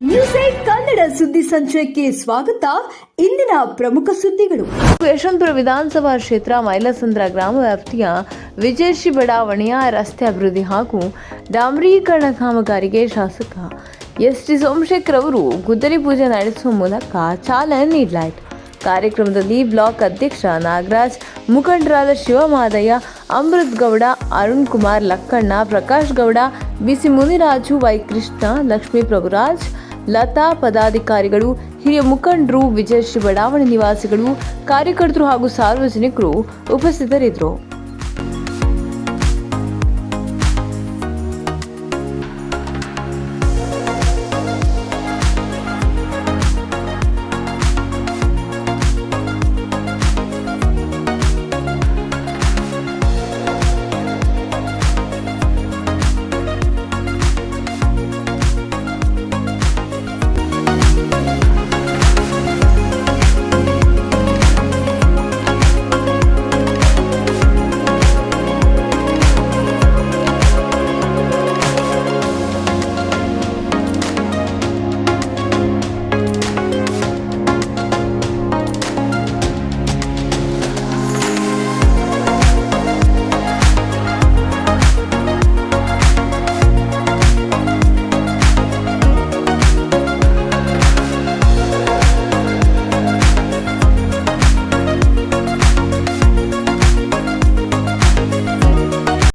News eight Kannada ಸುದ್ದಿ ಸಂಚಯಕ್ಕೆ ಸ್ವಾಗತ. ಇಂದಿನ ಪ್ರಮುಖ ಸುದ್ದಿಗಳು. ಯಶವಂತಪುರ ವಿಧಾನಸಭಾ ಕ್ಷೇತ್ರ ಮೈಲಸಂದ್ರ ಗ್ರಾಮ ವ್ಯಾಪ್ತಿಯ ವಿಜಯಶ್ರೀ ಬಡಾವಣೆಯ ರಸ್ತೆ ಅಭಿವೃದ್ಧಿ ಹಾಗೂ ಡಾಂಬರೀಕರಣ ಕಾಮಗಾರಿಗೆ ಶಾಸಕ ಎಸ್ ಟಿ ಸೋಮಶೇಖರ್ ಅವರು ಗುದ್ದಲಿ ಪೂಜೆ ನಡೆಸುವ ಮೂಲಕ ಚಾಲನೆ ನೀಡಲಾಯಿತು. ಕಾರ್ಯಕ್ರಮದಲ್ಲಿ ಬ್ಲಾಕ್ ಅಧ್ಯಕ್ಷ ನಾಗರಾಜ್, ಮುಖಂಡರಾದ Shivamadaiah, Amrit Gowda, Arun Kumar Lakkanna, Prakash Gowda, B C Muniraju Y Krishna Lakshmi Prabhuraj Latha ಪದಾಧಿಕಾರಿಗಳು ಹಿರಿಯ ಮುಖಂಡರು ವಿಜಯಶ್ರೀ ಬಡಾವಣೆ ನಿವಾಸಿಗಳು ಕಾರ್ಯಕರ್ತರು ಹಾಗೂ ಸಾರ್ವಜನಿಕರು ಉಪಸ್ಥಿತರಿದ್ದರು.